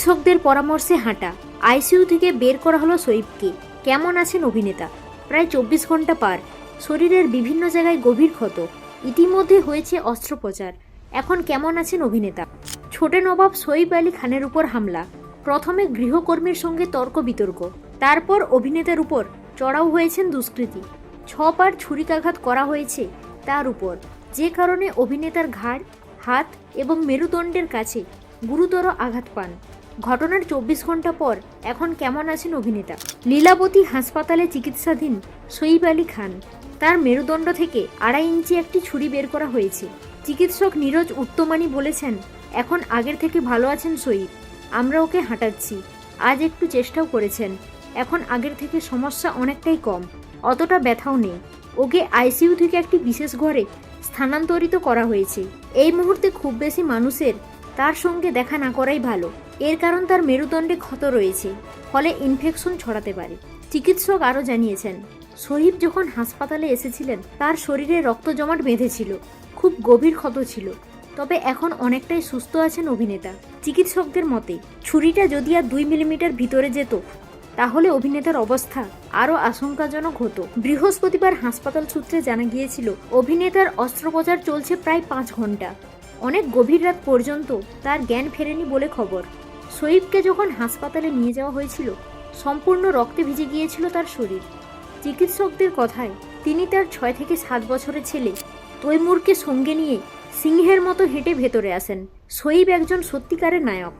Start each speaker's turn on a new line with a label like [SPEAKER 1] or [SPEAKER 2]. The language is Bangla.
[SPEAKER 1] চিকিৎসকদের পরামর্শে হাঁটা। আইসিইউ থেকে বের করা হলো সৈবকে কেমন আছেন অভিনেতা? প্রায় চব্বিশ ঘণ্টা পার। শরীরের বিভিন্ন জায়গায় গভীর ক্ষত। ইতিমধ্যে হয়েছে অস্ত্রোপচার। এখন কেমন আছেন অভিনেতা? ছোটে নবাব সইব আলী খানের উপর হামলা। প্রথমে গৃহকর্মীর সঙ্গে তর্ক বিতর্ক। তারপর অভিনেতার উপর চড়াও হয়েছেন দুষ্কৃতী। ছবার ছুরিকাঘাত করা হয়েছে তার উপর। যে কারণে অভিনেতার ঘাড়, হাত এবং মেরুদণ্ডের কাছে গুরুতর আঘাত পান। ঘটনার চব্বিশ ঘণ্টা পর এখন কেমন আছেন অভিনেতা? লীলাবতী হাসপাতালে চিকিৎসাধীন সইব আলী খান। তার মেরুদণ্ড থেকে আড়াই ইঞ্চি একটি ছুরি বের করা হয়েছে। চিকিৎসক নীরজ উত্তমানি বলেছেন, এখন আগের থেকে ভালো আছেন সইব আমরা ওকে হাঁটাচ্ছি। আজ একটু চেষ্টাও করেছেন। এখন আগের থেকে সমস্যা অনেকটাই কম। অতটা ব্যথাও নেই। ওকে আইসিইউ থেকে একটি বিশেষ ঘরে স্থানান্তরিত করা হয়েছে। এই মুহূর্তে খুব বেশি মানুষের তার সঙ্গে দেখা না করাই ভালো। এর কারণ তার মেরুদণ্ডে ক্ষত রয়েছে, ফলে ইনফেকশন ছড়াতে পারে। চিকিৎসক আরও জানিয়েছেন, শহীদ যখন হাসপাতালে এসেছিলেন, তার শরীরে রক্ত জমাট বেঁধেছিল, খুব গভীর ক্ষত ছিল। তবে এখন অনেকটাই সুস্থ আছেন অভিনেতা। চিকিৎসকদের মতে, ছুরিটা যদি আর দুই মিলিমিটার ভিতরে যেত, তাহলে অভিনেতার অবস্থা আরও আশঙ্কাজনক হতো। বৃহস্পতিবার হাসপাতাল সূত্রে জানা গিয়েছিল, অভিনেতার অস্ত্রোপচার চলছে প্রায় পাঁচ ঘণ্টা অনেক গভীর রাত পর্যন্ত তার জ্ঞান ফেরেনি বলে খবর। সইবকে যখন হাসপাতালে নিয়ে যাওয়া হয়েছিল, সম্পূর্ণ রক্তে ভিজে গিয়েছিল তার শরীর। চিকিৎসকদের কথায়, তিনি তার ছয় থেকে সাত বছরের ছেলে তৈমুরকে সঙ্গে নিয়ে সিংহের মতো হেঁটে ভেতরে আসেন। সইব একজন সত্যিকারের নায়ক।